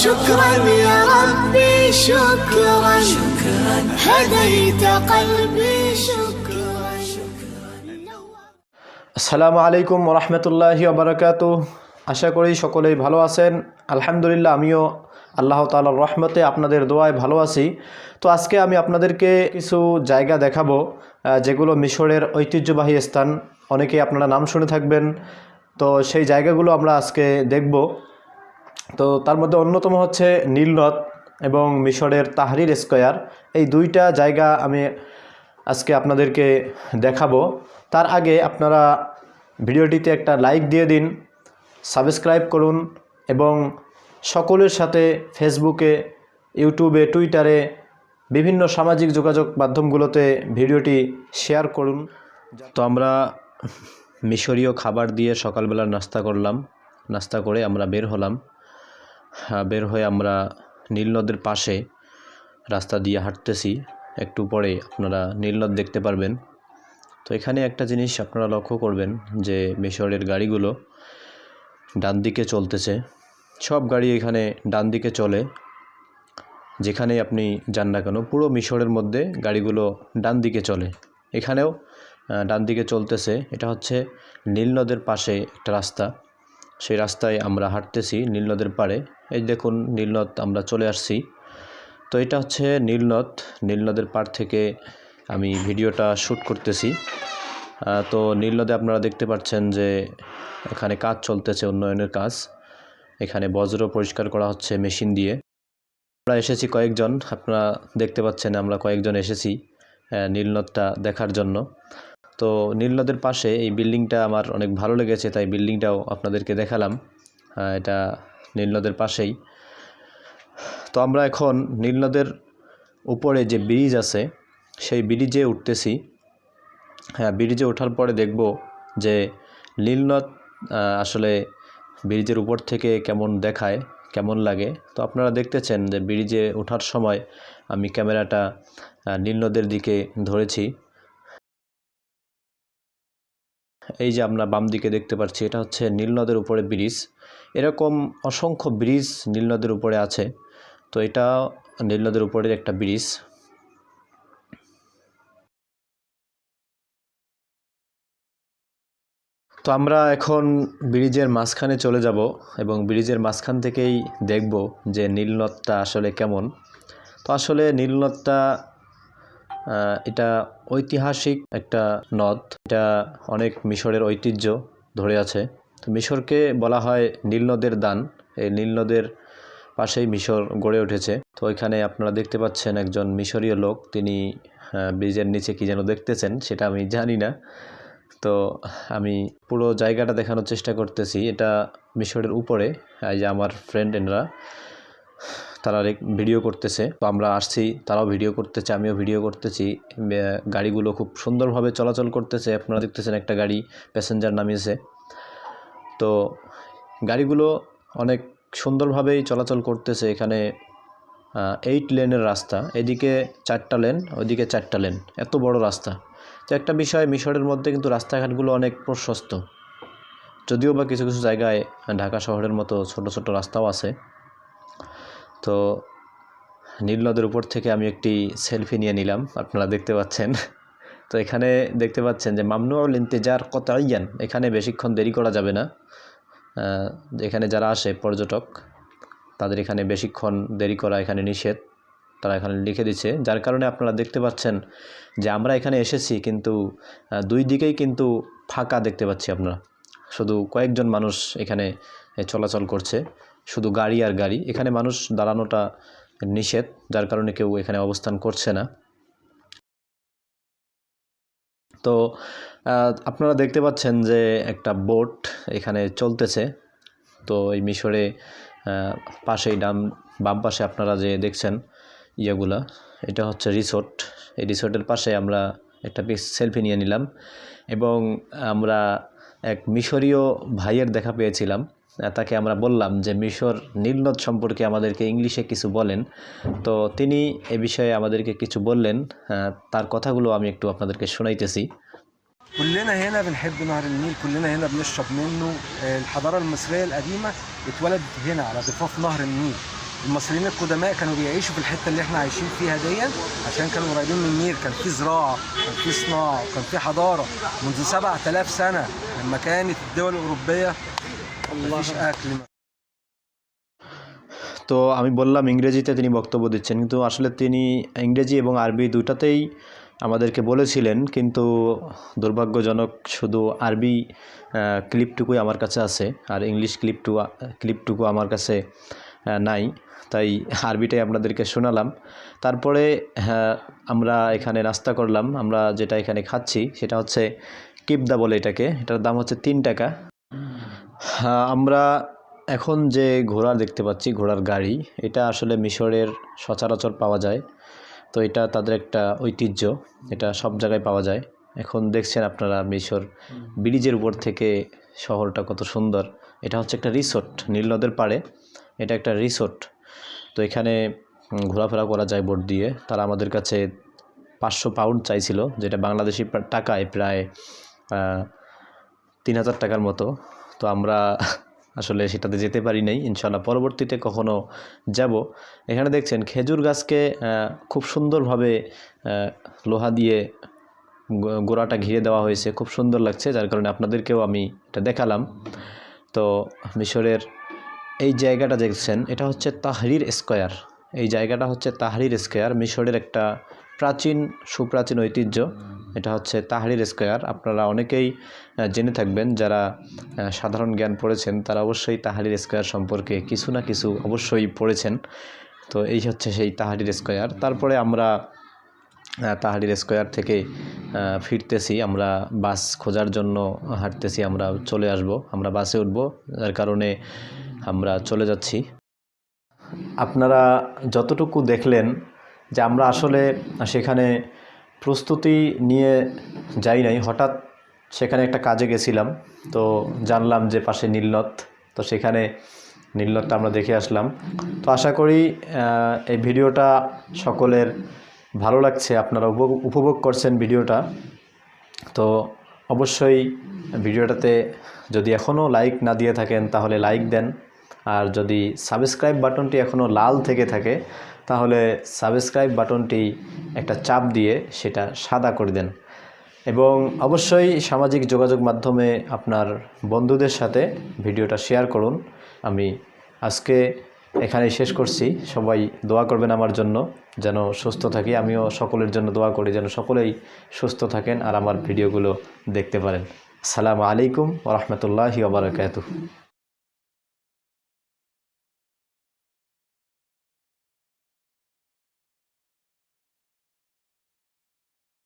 شكرا يا ربي شكرا هديت قلبي شكرا আসসালামু আলাইকুম রহমতুল্লাহি বারাকাতু আশা করি সকলেই ভালো আছেন আলহামদুলিল্লাহ আমিও আল্লাহ তালার রহমতে আপনাদের দোয়ায় ভালো আছি তো আজকে আমি আপনাদেরকে কিছু জায়গা দেখাবো আহ, যেগুলো মিশরের ঐতিহ্যবাহী স্থান অনেকেই আপনারা নাম শুনে থাকবেন তো সেই জায়গাগুলো আমরা আজকে দেখব তো তার মধ্যে অন্যতম হচ্ছে নীলনদ এবং মিশরের তাহরির স্কোয়ার। এই দুইটা জায়গা আমি আজকে আপনাদেরকে দেখাবো। তার আগে আপনারা ভিডিওটিতে একটা লাইক দিয়ে দিন, সাবস্ক্রাইব করুন এবং সকলের সাথে ফেসবুকে, ইউটিউবে, টুইটারে বিভিন্ন সামাজিক যোগাযোগ মাধ্যমগুলোতে ভিডিওটি শেয়ার করুন। তো আমরা মিশরীয় খাবার দিয়ে সকালবেলা নাস্তা করলাম। নাস্তা করে আমরা বের হলাম। বের হয়ে আমরা নীলনদের পাশে রাস্তা দিয়ে হাঁটতেছি। একটু পরে আপনারা নীলনদ দেখতে পারবেন। তো এখানে একটা জিনিস আপনারা লক্ষ্য করবেন যে মিশরের গাড়িগুলো ডান দিকে চলতেছে। সব গাড়ি এখানে ডান দিকে চলে। যেখানেই আপনি যান না কেন, পুরো মিশরের মধ্যে গাড়িগুলো ডান দিকে চলে। এখানেও ডান দিকে চলতেছে। এটা হচ্ছে নীলনদের পাশে একটা রাস্তা। সেই রাস্তায় আমরা হাঁটতেছি নীলনদের পাড়ে। এই দেখুন নীলনদ আমরা চলে আসছি। তো এটা হচ্ছে নীলনদ নীলনদের পাড় থেকে আমি ভিডিওটা শ্যুট করতেছি। তো নীলনদে আপনারা দেখতে পাচ্ছেন যে এখানে কাজ চলতেছে, উন্নয়নের কাজ। এখানে বজ্র পরিষ্কার করা হচ্ছে মেশিন দিয়ে। আমরা এসেছি কয়েকজন। আপনারা দেখতে পাচ্ছেন আমরা কয়েকজন এসেছি নীলনদটা দেখার জন্য। তো নীলনদের পাশে এই বিল্ডিংটা আমার অনেক ভালো লেগেছে, তাই বিল্ডিংটাও আপনাদেরকে দেখালাম। এটা নীলনদের পাশেই। তো আমরা এখন নীলনদের উপরে যে ব্রিজ আছে, সেই ব্রিজে উঠতেছি। হ্যাঁ ব্রিজে ওঠার পরে দেখব যে নীলনদ আসলে ব্রিজের উপর থেকে কেমন দেখায়, কেমন লাগে। তো আপনারা দেখতেছেন যে ব্রিজে ওঠার সময় আমি ক্যামেরাটা নীলনদের দিকে ধরেছি। এই যে আমরা বাম দিকে দেখতে পাচ্ছি, এটা হচ্ছে নীলনদের উপরে ব্রিজ। এরকম অসংখ্য ব্রিজ নীলনদের উপরে আছে। তো এটা নীলনদের উপরের একটা ব্রিজ। তো আমরা এখন ব্রিজের মাঝখানে চলে যাব এবং ব্রিজের মাঝখান থেকেই দেখব যে নীলনদটা আসলে কেমন। তো আসলে নীলনদটা এটা ঐতিহাসিক একটা নদ। এটা অনেক মিশরের ঐতিহ্য ধরে আছে। তো মিশরকে বলা হয় নীলনদের দান। এই নীলনদের পাশেই মিশর গড়ে উঠেছে। তো ওইখানে আপনারা দেখতে পাচ্ছেন একজন মিশরীয় লোক। তিনি ব্রিজের নিচে কি যেন দেখতেছেন সেটা আমি জানি না। তো আমি পুরো জায়গাটা দেখানোর চেষ্টা করতেছি। এটা মিশরের উপরে। এই যে আমার ফ্রেন্ড এনরা। তারা ভিডিও করতেছে। তো আমরা আসছি, তারাও ভিডিও করতেছে, আমিও ভিডিও করতেছি। গাড়িগুলো খুব সুন্দরভাবে চলাচল করতেছে। আপনারা দেখতেছেন একটা গাড়ি প্যাসেঞ্জার নামিয়েছে। তো গাড়িগুলো অনেক সুন্দরভাবেই চলাচল করতেছে এখানে এইট লেনের রাস্তা। এদিকে চারটা লেন, ওইদিকে চারটা লেন। এত বড় রাস্তা। তো একটা বিষয়, মিশরের মধ্যে কিন্তু রাস্তাঘাটগুলো অনেক প্রশস্ত। যদিও বা কিছু কিছু জায়গায় ঢাকা শহরের মতো ছোট ছোট রাস্তাও আছে। তো নীলনদের উপর থেকে আমি একটি সেলফি নিয়ে নিলাম, আপনারা দেখতে পাচ্ছেন। তো এখানে দেখতে পাচ্ছেন যে মামনুল ইন্তেজার কত আইয়ান এখানে বেশিক্ষণ দেরি করা যাবে না। এখানে যারা আসে পর্যটক, তাদের এখানে বেশিক্ষণ দেরি করা এখানে নিষেধ, তারা এখানে লিখে দিচ্ছে। যার কারণে আপনারা দেখতে পাচ্ছেন যে আমরা এখানে এসেছি কিন্তু দুই দিকেই কিন্তু ফাঁকা দেখতে পাচ্ছি আপনারা শুধু কয়েকজন মানুষ এখানে চলাচল করছে। শুধু গাড়ি আর গাড়ি। এখানে মানুষ দাঁড়ানোটা নিষেধ, যার কারণে কেউ এখানে অবস্থান করছে না। তো আপনারা দেখতে পাচ্ছেন যে একটা বোট এখানে চলতেছে। তো এই মিশরে পাশেই ডাম বাম পাশে আপনারা যে দেখছেন ইয়েগুলা, এটা হচ্ছে রিসোর্ট। এই রিসোর্টের পাশে আমরা একটা সেলফি নিয়ে নিলাম এবং আমরা এক মিশরীয় ভাইয়ের দেখা পেয়েছিলাম। তাকে আমরা বললাম যে মিশর নীলনদ সম্পর্কে আমাদেরকে ইংলিশে কিছু বলেন তো তিনি এ বিষয়ে আমাদেরকে কিছু বললেন আহ, তার কথাগুলো আমি একটু আপনাদেরকে শোনাইতেছি كلنا هنا بنحب نهر النيل كلنا هنا بنشرب منه آه، الحضارة المصرية القديمة اتولدت هنا على ضفاف نهر النيل المصريين القدماء كانوا بيعيشوا في الحته اللي احنا عايشين فيها دي عشان كانوا قريبين من النيل كان في زراعه كان في صناعه كان في حضاره منذ 7000 سنه لما كانت الدول الاوروبيه مفيش اكل তো আমি বললাম ইংরেজিতে তিনি বক্তব্য দিচ্ছেন কিন্তু আসলে তিনি ইংরেজি এবং আরবি দুটাতেই আমাদেরকে বলেছিলেন কিন্তু দুর্ভাগ্যজনক শুধু আরবি আহ, ক্লিপটুকুই আমার কাছে আছে আর ইংলিশ ক্লিপটু ক্লিপটুকু আমার কাছে আহ, নাই তাই আরবিটাই আপনাদেরকে শোনালাম তারপরে হ্যাঁ, আমরা এখানে নাস্তা করলাম আমরা যেটা এখানে খাচ্ছি সেটা হচ্ছে কিবদা বলে এটাকে এটার দাম হচ্ছে তিন টাকা হ্যাঁ, আমরা এখন যে ঘোড়া দেখতে পাচ্ছি, ঘোড়ার গাড়ি, এটা আসলে মিশরের সচরাচর পাওয়া যায়। তো এটা তাদের একটা ঐতিহ্য, এটা সব জায়গায় পাওয়া যায়। এখন দেখছেন আপনারা মিশর ব্রিজের উপর থেকে শহরটা কত সুন্দর। এটা হচ্ছে একটা রিসোর্ট নীলনদের পাড়ে। এটা একটা রিসোর্ট। তো এখানে ঘোরাফেরা করা যায় বোট দিয়ে। তারা আমাদের কাছে পাঁচশো পাউন্ড চাইছিল, যেটা বাংলাদেশি টাকায় প্রায় তিন হাজার টাকার মতো। তো আমরা আসলে সেটাতে যেতে পারি নাই। ইনশাল্লাহ পরবর্তীতে কখনো যাব। এখানে দেখছেন খেজুর গাছকে খুব সুন্দরভাবে লোহা দিয়ে গোড়াটা ঘিরে দেওয়া হয়েছে। খুব সুন্দর লাগছে, যার কারণে আপনাদেরকেও আমি এটা দেখালাম। তো মিশরের এই জায়গাটা দেখছেন, এটা হচ্ছে তাহরির স্কোয়ার। এই জায়গাটা হচ্ছে তাহরির স্কোয়ার, মিশরের একটা প্রাচীন, সুপ্রাচীন ঐতিহ্য। এটা হচ্ছে তাহরির স্কোয়ার। আপনারা অনেকেই জেনে থাকবেন যারা সাধারণ জ্ঞান পড়েছেন, তারা অবশ্যই তাহারির স্কোয়ার সম্পর্কে কিছু না কিছু অবশ্যই পড়েছেন। তো এই হচ্ছে সেই তাহারির স্কোয়ার। তারপরে আমরা তাহারির স্কোয়ার থেকে ফিরতেছি। আমরা বাস খোঁজার জন্য হাঁটতেছি, আমরা চলে আসব। আমরা বাসে উঠব, যার কারণে আমরা চলে যাচ্ছি। আপনারা যতটুকু দেখলেন যে আমরা আসলে সেখানে প্রস্তুতি নিয়ে যাই নাই, হঠাৎ সেখানে একটা কাজে গেছিলাম, তো জানলাম যে পাশে নীলনদ, তো সেখানে নীলনদটা আমরা দেখে আসলাম। তো আশা করি এই ভিডিওটা সকলের ভালো লাগছে, আপনারা উপভোগ করছেন ভিডিওটা। তো অবশ্যই ভিডিওটাতে যদি এখনও লাইক না দিয়ে থাকেন, তাহলে লাইক দেন। আর যদি সাবস্ক্রাইব বাটনটি এখনও লাল থেকে থাকে তাহলে সাবস্ক্রাইব বাটনটি একটা চাপ দিয়ে সেটা সাদা করে দেন। এবং অবশ্যই সামাজিক যোগাযোগ মাধ্যমে আপনার বন্ধুদের সাথে ভিডিওটা শেয়ার করুন। আমি আজকে এখানে শেষ করছি। সবাই দোয়া করবেন আমার জন্য, যেন সুস্থ থাকি। আমিও সকলের জন্য দোয়া করি, যেন সকলেই সুস্থ থাকেন আর আমার ভিডিওগুলো দেখতে পারেন। সালাম আলাইকুম ওরহমতুল্লাহি ওবরাকাতুহ